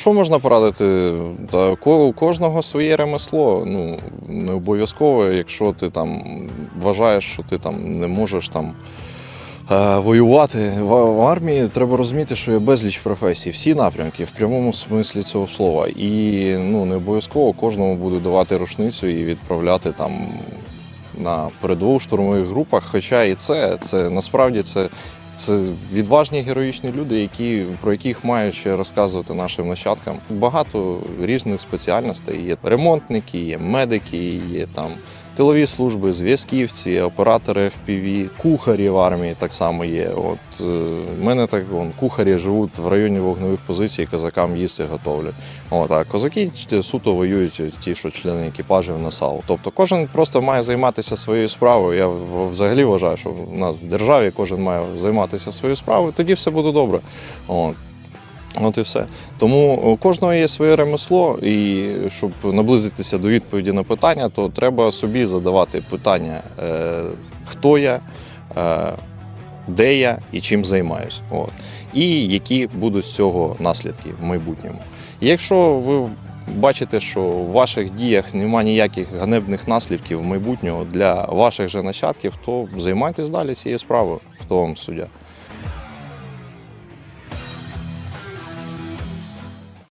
Що можна порадити? Та у кожного своє ремесло. Ну не обов'язково, якщо ти там вважаєш, що ти там не можеш там. е, Воювати в, армії треба розуміти, що є безліч професій, всі напрямки в прямому смислі цього слова. І ну не обов'язково кожному будуть давати рушницю і відправляти там на передову штурмових групах. Хоча і це, це насправді це, це відважні героїчні люди, які, про яких мають ще розказувати нашим нащадкам. Багато різних спеціальностей. Є ремонтники, є медики, є там тилові служби, зв'язківці, оператори FPV, кухарі в армії так само є. От е, в мене так вон, кухарі живуть в районі вогневих позицій, козакам їсти готовлять. От, а козаки суто воюють ті, що члени екіпажів на САУ. Тобто кожен просто має займатися своєю справою. Я взагалі вважаю, що в нас в державі кожен має займатися своєю справою, тоді все буде добре. От. От і все. Тому у кожного є своє ремесло, і щоб наблизитися до відповіді на питання, то треба собі задавати питання, е, хто я, е, де я і чим займаюсь. От. І які будуть з цього наслідки в майбутньому. Якщо ви бачите, що в ваших діях немає ніяких ганебних наслідків майбутнього для ваших же нащадків, то займайтесь далі цією справою, хто вам суддя.